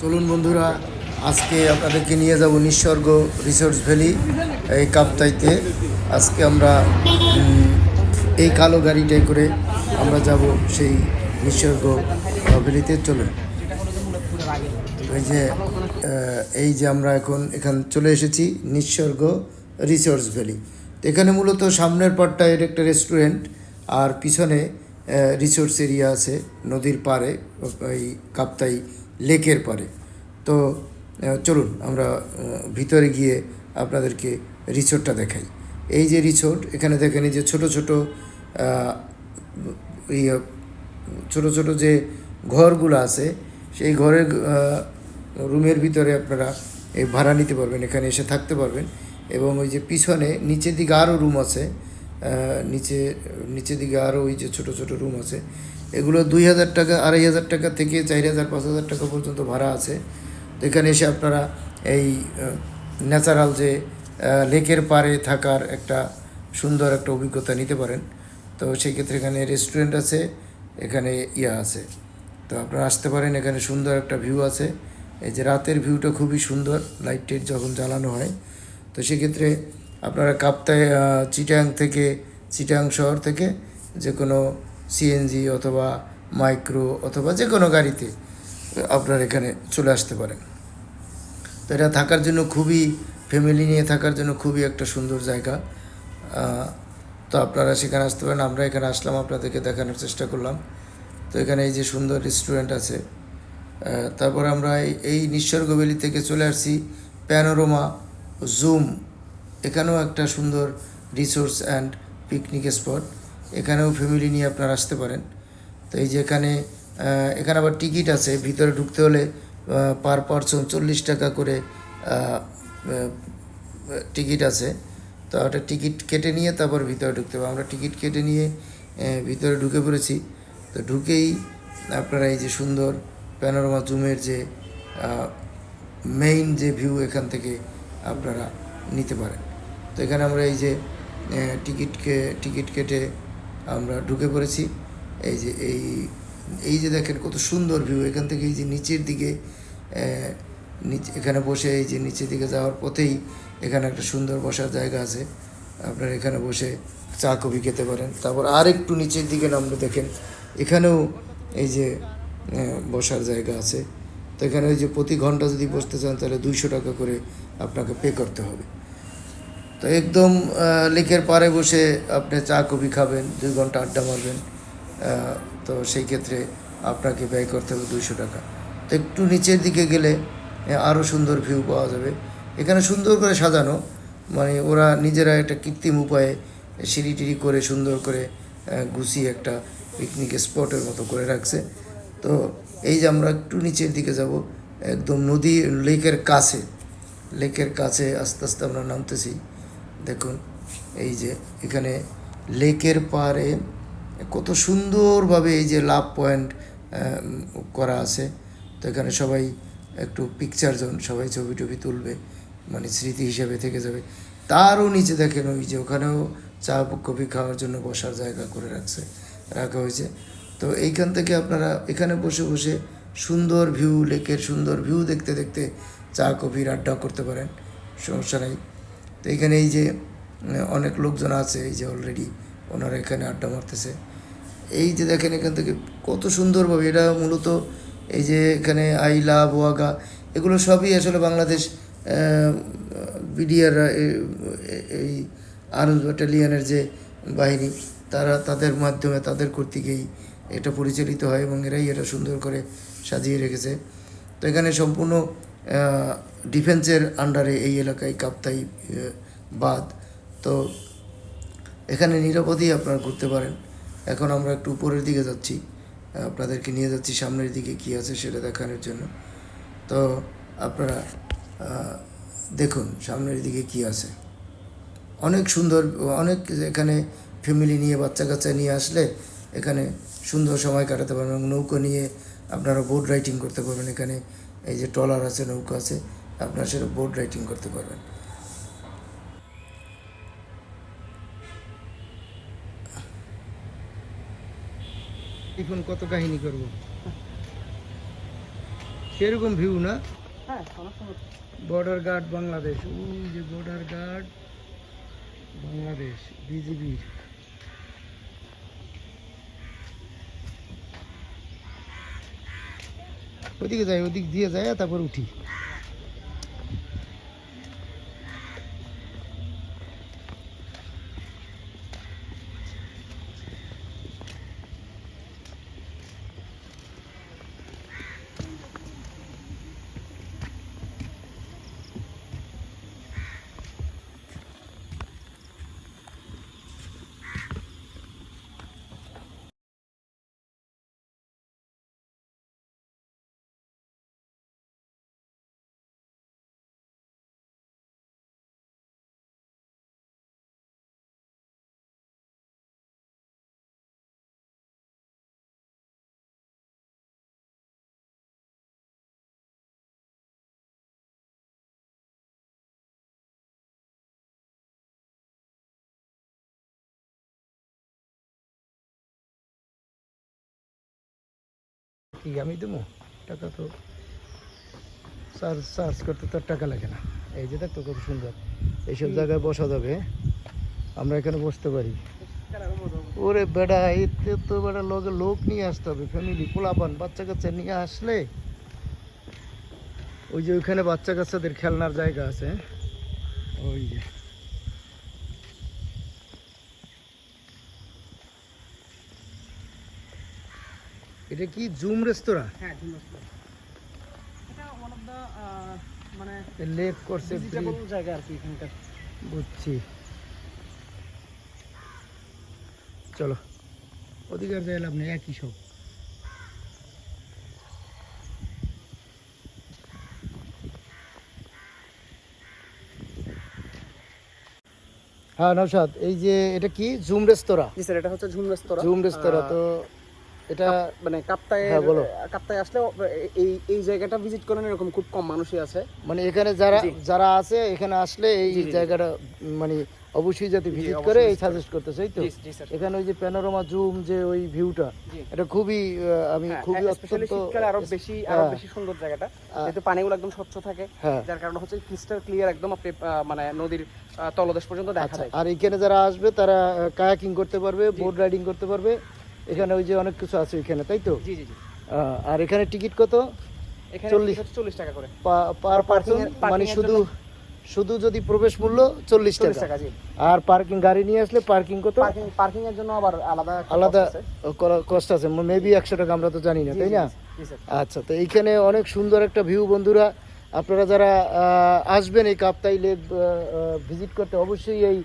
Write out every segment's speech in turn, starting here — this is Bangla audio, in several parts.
চলুন বন্ধুরা, আজকে আপনাদেরকে নিয়ে যাব নিঃস্বর্গ রিসোর্স ভ্যালি এই কাপ্তাইতে। আজকে আমরা এই কালো গাড়িটাই করে আমরা যাব সেই নিঃস্বর্গ ভ্যালিতে চলুন। এই যে এই যে আমরা এখন এখান চলে এসেছি নিঃস্বর্গ রিসোর্স ভ্যালি এখানে মূলত সামনের পাটটায় এর একটা রেস্টুরেন্ট আর পিছনে রিসোর্স এরিয়া আছে, নদীর পাড়ে, এই কাপ্তাই লেকের পাড়ে তো চলুন আমরা ভিতরে গিয়ে আপনাদেরকে রিসোর্টটা দেখাই। এই যে রিসোর্ট, এখানে দেখেন যে ছোট ছোট ছোট ছোট যে ঘরগুলো আছে, সেই ঘরের রুমের ভিতরে আপনারা এই ভাড়া নিতে পারবেন, এখানে এসে থাকতে পারবেন। এবং ওই যে পিছনে, নিচের দিকে আরও রুম আছে নিচে, নিচের দিকে আরও ওই যে ছোট ছোট রুম আছে এগুলো দুই হাজার টাকা, আড়াই হাজার টাকা থেকে চার হাজার, পাঁচ হাজার টাকা পর্যন্ত ভাড়া আছে। তো এখানে এসে আপনারা এই ন্যাচারাল যে লেকের পাড়ে থাকার একটা সুন্দর একটা অভিজ্ঞতা নিতে পারেন। তো সেই ক্ষেত্রে এখানে রেস্টুরেন্ট আছে, এখানে ইয়া আছে। তো আপনারা আসতে পারেন, এখানে সুন্দর একটা ভিউ আছে। এই যে রাতের ভিউটা খুবই সুন্দর লাইট টাইট যখন জ্বালানো হয়। তো সেক্ষেত্রে আপনারা কাপ্তায় চিটাং থেকে, চিটাং শহর থেকে যে কোনো সিএনজি অথবা মাইক্রো অথবা যে কোনো গাড়িতে আপনার এখানে চলে আসতে পারেন। তো এটা থাকার জন্য খুবই ফ্যামিলি নিয়ে থাকার জন্য খুবই একটা সুন্দর জায়গা। তো আপনারা সেখানে আসতে পারেন, আমরা এখানে আসলাম, আপনাদেরকে দেখানোর চেষ্টা করলাম। তো এখানে এই যে সুন্দর রেস্টুরেন্ট আছে। তারপর আমরা এই- এই নিঃসর্গ ভ্যালি থেকে চলে আসছি প্যানোরোমা জুম এখানেও একটা সুন্দর রিসোর্স অ্যান্ড পিকনিক স্পট এখানেও ফ্যামিলি নিয়ে আপনারা আসতে পারেন। তো এই যে এখানে এখানে আবার টিকিট আছে, ভিতরে ঢুকতে হলে পার পারসন চল্লিশ টাকা করে টিকিট আছে। তো ওটা টিকিট কেটে নিয়ে তারপর ভিতরে ঢুকতে হবে। আমরা টিকিট কেটে নিয়ে ভিতরে ঢুকে পড়েছি। তো ঢুকেই আপনারা এই যে সুন্দর প্যানোরামা জুমের যে মেইন যে ভিউ এখান থেকে আপনারা নিতে পারেন। তো এখানে আমরা এই যে টিকিটকে টিকিট কেটে আমরা ঢুকে পড়েছি। এই যে, এই এই যে দেখেন কত সুন্দর ভিউ এখান থেকে এই যে নিচের দিকে নিচে, এখানে বসে এই যে নিচের দিকে যাওয়ার পথেই এখানে একটা সুন্দর বসার জায়গা আছে। আপনারা এখানে বসে চা, কফি খেতে পারেন। তারপর আর একটু নিচের দিকে নামলে দেখেন, এখানেও এই যে বসার জায়গা আছে। তো এখানে ওই যে প্রতি ঘণ্টা যদি বসতে চান তাহলে দুইশো টাকা করে আপনাকে পে করতে হবে। তো একদম লেকের পাড়ে বসে আপনি চা, কফি খাবেন, দুই ঘণ্টা আড্ডা মারবেন তো সেই ক্ষেত্রে আপনাকে ব্যয় করতে হবে দুইশো টাকা। তো একটু নিচের দিকে গেলে আরও সুন্দর ভিউ পাওয়া যাবে। এখানে সুন্দর করে সাজানো মানে ওরা নিজেরা একটা কৃত্রিম উপায়ে সিঁড়ি টিড়ি করে সুন্দর করে গুছিয়ে একটা পিকনিক স্পটের মতো করে রাখছে। তো এই যে আমরা একটু নিচের দিকে যাব, একদম নদী, লেকের কাছে লেকের কাছে আস্তে আস্তে আমরা নামতেছি। দেখুন, এই যে এখানে লেকের পাড়ে কত সুন্দরভাবে এই যে লাভ পয়েন্ট করা আছে। তো এখানে সবাই একটু পিকচার জোন, সবাই ছবি টবি তুলবে মানে স্মৃতি হিসাবে থেকে যাবে। তারও নিচে দেখেন ওই যে ওখানেও চা, কফি খাওয়ার জন্য বসার জায়গা করে রাখছে, রাখা হয়েছে। তো এইখান থেকে আপনারা এখানে বসে বসে সুন্দর ভিউ লেকের সুন্দর ভিউ দেখতে দেখতে চা, কফির আড্ডা করতে পারেন। সমস্যা নেই। তো এখানে এই যে অনেক লোকজন আছে, এই যে অলরেডি ওনারা এখানে আড্ডা মারতেছে। এই যে দেখেন এখান থেকে কত সুন্দরভাবে, এটা মূলত এই যে এখানে আইলা, বোয়াগা, এগুলো সবই আসলে বাংলাদেশ বিডিআর এই আনন্দ ব্যাটালিয়ানের যে বাহিনী, তারা তাদের মাধ্যমে, তাদের কর্তৃকেই এটা পরিচালিত হয় এবং এরাই এটা সুন্দর করে সাজিয়ে রেখেছে। তো এখানে সম্পূর্ণ ডিফেন্সের আন্ডারে এই এলাকায় কাপ্তাই বাদ তো এখানে নিরাপদেই আপনারা ঘুরতে পারেন। এখন আমরা একটু উপরের দিকে যাচ্ছি। আপনাদেরকে নিয়ে যাচ্ছি সামনের দিকে কী আছে সেটা দেখানোর জন্য। তো আপনারা দেখুন সামনের দিকে কী আছে। অনেক সুন্দর, অনেক এখানে ফ্যামিলি নিয়ে বাচ্চা কাচ্চা নিয়ে আসলে এখানে সুন্দর সময় কাটাতে পারবেন এবং নৌকো নিয়ে আপনারা বোট রাইডিং করতে পারবেন। এখানে এই যে ট্রলার আছে, নৌকো আছে। আপনারা সেটা বোট রাইডিং করতে পারবেন। এখন কত কাহিনী করব? এরকম ভিউ না? হ্যাঁ বর্ডার গার্ড বাংলাদেশ ওই যে বর্ডার গার্ড বাংলাদেশ বিজিবি ওদিকে যাই ওদিক দিয়ে যায় তারপর উঠি। কি আমি দেবো। টাকা তো সার্চ সার্চ করতে তো টাকা লাগে না। এই যে দেখতো কত সুন্দর। এইসব জায়গায় বসা যাবে। আমরা এখানে বসতে পারি। ওরে বেড়া, এতে তো বেড়া লোকে লোক নিয়ে আসতে হবে। ফ্যামিলি, পোলাপান, বাচ্চা কাচ্চা নিয়ে আসলে ওই যে ওইখানে বাচ্চা কাচ্চাদের খেলনার জায়গা আছে। ওই যে। এটা কি জুম রেস্তোরাঁ? হ্যাঁ ঝুমুর এটা ওয়ান অফ দ্য মানে লেক করছে ভিজিটেবল জায়গা আর কি এখানকার। বুঝছি। চলো ওদিকে আর যাই লাভ নেই একই সব। হ্যাঁ নৌসাদ এই যে এটা কি? জুম রেস্তোরাঁ? জি স্যার এটা হচ্ছে ঝুম রেস্তোরাঁ। জুম রেস্তোরাঁ তো এটা মানে কাপ্তায় হ্যাঁ, বলো। কাপ্তায় আসলে এই এই জায়গাটা ভিজিট করেন এরকম খুব কম মানুষই আছে। মানে এখানে যারা যারা আছে এখানে আসলে এই। জায়গাটা মানে অবশ্যই যাতে ভিজিট করে এই সাজেস্ট করতেছে এই তো? এখানে ওই যে প্যানোরামা জুম যে ওই ভিউটা এটা খুবই আমি খুবই অত্যন্ত শীতকালে আরও বেশি আরও হ্যাঁ। বেশি সুন্দর জায়গাটা যেহেতু পানিগুলো একদম স্বচ্ছ থাকে হ্যাঁ। যার কারণে হচ্ছে ক্রিস্টাল ক্লিয়ার একদম আপনি মানে নদীর তলদেশ পর্যন্ত দেখা আচ্ছা যায়। আর এখানে যারা আসবে তারা কায়াকিং করতে পারবে বোট রাইডিং করতে পারবে। এখানে ওই যে অনেক কিছু আছে এখানে তাই তো? জি জি জি। আহ, আর এখানে টিকিট কত? এখানে চল্লিশ। চল্লিশ টাকা করে। পার মানে শুধু শুধু যদি প্রবেশ মূল্য চল্লিশ টাকা। আর পার্কিং গাড়ি নিয়ে আসলে পার্কিং কত? পার্কিং এর জন্য আবার আলাদা আলাদা কষ্ট আছে। মেবি একশো টাকা আমরা তো জানি না তাই না? আচ্ছা তো এইখানে অনেক সুন্দর একটা ভিউ বন্ধুরা। আপনারা যারা আসবেন এই কাপ্তাই লেক ভিজিট করতে অবশ্যই এই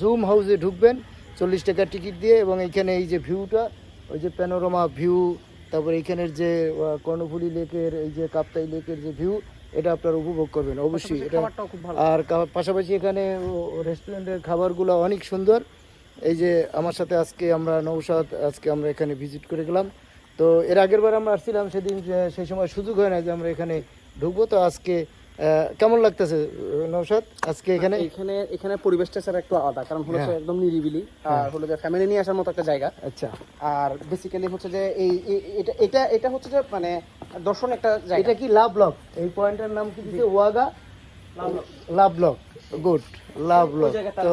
জুম হাউসে ঢুকবেন। চল্লিশ টাকা টিকিট দিয়ে এবং এইখানে এই যে ভিউটা ওই যে প্যানোরামা ভিউ তারপর এইখানের যে কর্ণফুলী লেকের এই যে কাপ্তাই লেকের যে ভিউ এটা আপনারা উপভোগ করবেন অবশ্যই এটা আর পাশাপাশি এখানে রেস্টুরেন্টের খাবারগুলো অনেক সুন্দর। এই যে আমার সাথে আজকে আমরা নৌসাদ আজকে আমরা এখানে ভিজিট করে গেলাম। তো এর আগের বার আমরা আসছিলাম সেদিন সেই সময় সুযোগ হয় না যে আমরা এখানে ঢুকবো। তো আজকে কেমন লাগতেছে নৌসাদ আজকে এখানে? এখানে এখানে পরিবেশটা স্যার একটু আলাদা কারণ হলো হ্যাঁ। একদম নিরিবিলি আর হলো যে ফ্যামিলি নিয়ে আসার মতো একটা জায়গা। আচ্ছা। আর বেসিক্যালি হচ্ছে যে এই এটা এটা এটা হচ্ছে যে মানে দর্শন একটা জায়গা। এটা কি লাভ ব্লক এই পয়েন্টের নাম কি দিচ্ছে Wagah? Love block good love block তো।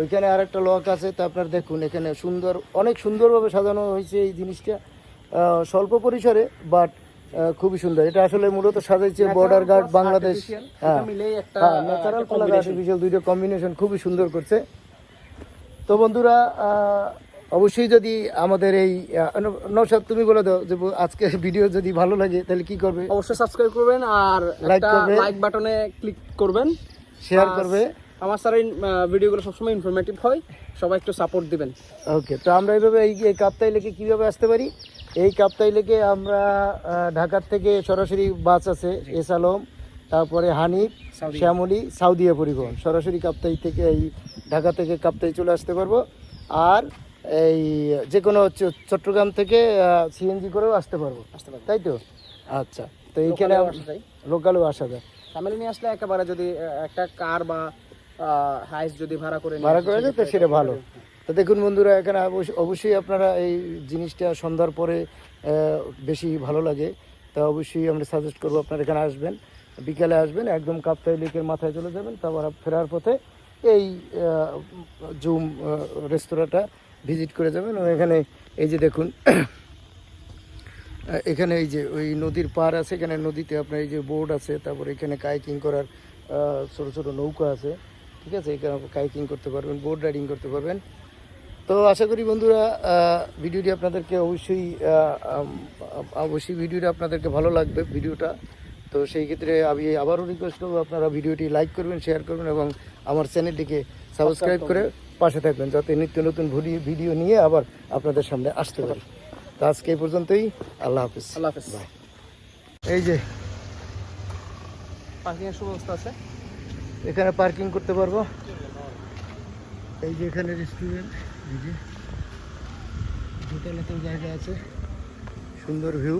ওইখানে আরেকটা লক আছে তো আপনার দেখুন এখানে সুন্দর অনেক সুন্দরভাবে সাজানো হয়েছে এই জিনিসটা। স্বল্প পরিসরে বাট খুবই সুন্দর। এটা আসলে মূলত সাজাইছে বর্ডার গার্ড বাংলাদেশ হ্যাঁ। ন্যাচারাল কালার আর্টিফিশিয়াল দুইটা কম্বিনেশন খুবই সুন্দর করছে। তো বন্ধুরা অবশ্যই যদি আমাদের এই নৌসাদ তুমি বলে দাও যে আজকের ভিডিও যদি ভালো লাগে তাহলে কি করবে? অবশ্যই সাবস্ক্রাইব করবেন আর একটা করবে। লাইক বাটনে ক্লিক করবেন। শেয়ার করবে। আমার স্যার এই ভিডিওগুলো সবসময় ইনফরমেটিভ হয়। সবাই একটু সাপোর্ট দিবেন। ওকে তো আমরা এইভাবে এই কাপ্তাই লেকে কীভাবে আসতে পারি? এই কাপ্তাই লেগে আমরা ঢাকার থেকে সরাসরি বাস আছে এস আলম তারপরে হানিফ। শ্যামলী সাউদিয়া পরিবহন। সরাসরি কাপ্তাই থেকে এই ঢাকা থেকে কাপ্তাই চলে আসতে পারব। আর এই যে কোনো চট্টগ্রাম থেকে সিএনজি করেও আসতে পারব। তাই তো? আচ্ছা তো এইখানে লোকালেও আসা যায়। লোকালও আসা যায়। ফ্যামিলি নিয়ে আসলে একেবারে যদি একটা কার বা হাইস যদি ভাড়া করে ভাড়া করে তো সেটা ভালো। তো দেখুন বন্ধুরা, এখানে অবশ্য- অবশ্যই আপনারা এই জিনিসটা সন্ধ্যার পরে বেশি ভালো লাগে। তা অবশ্যই আমরা সাজেস্ট করব আপনারা এখানে আসবেন, বিকালে আসবেন, একদম কাপ্তাই লেকের মাথায় চলে যাবেন তারপর ফেরার পথে এই জুম রেস্তোরাঁটা ভিজিট করে যাবেন। এখানে এই যে দেখুন এখানে এই যে ওই নদীর পার আছে, এখানে নদীতে আপনার এই যে বোর্ড আছে, তারপর এখানে কাইকিং করার ছোট ছোট নৌকা আছে, ঠিক আছে? এখানে কাইকিং করতে পারবেন, বোট রাইডিং করতে পারবেন। তো আশা করি বন্ধুরা ভিডিওটি আপনাদেরকে অবশ্যই অবশ্যই ভিডিওটা আপনাদেরকে ভালো লাগবে ভিডিওটা। তো সেই ক্ষেত্রে আমি আবারও রিকোয়েস্ট করব আপনারা ভিডিওটি লাইক করবেন শেয়ার করবেন এবং আমার চ্যানেলটিকে সাবস্ক্রাইব করে পাশে থাকবেন যাতে নিত্য নতুন ভিডিও ভিডিও নিয়ে আবার আপনাদের সামনে আসতে পারি। তো আজকে এই পর্যন্তই আল্লাহ হাফিজ। আল্লাহ হাফিজ। হাফেজ এই যে পার্কিংয়ের সুব্যবস্থা আছে? এখানে পার্কিং করতে পারব। এই যে এখানে রেস্টুরেন্ট যে দোতলাতেও জায়গা আছে। সুন্দর ভিউ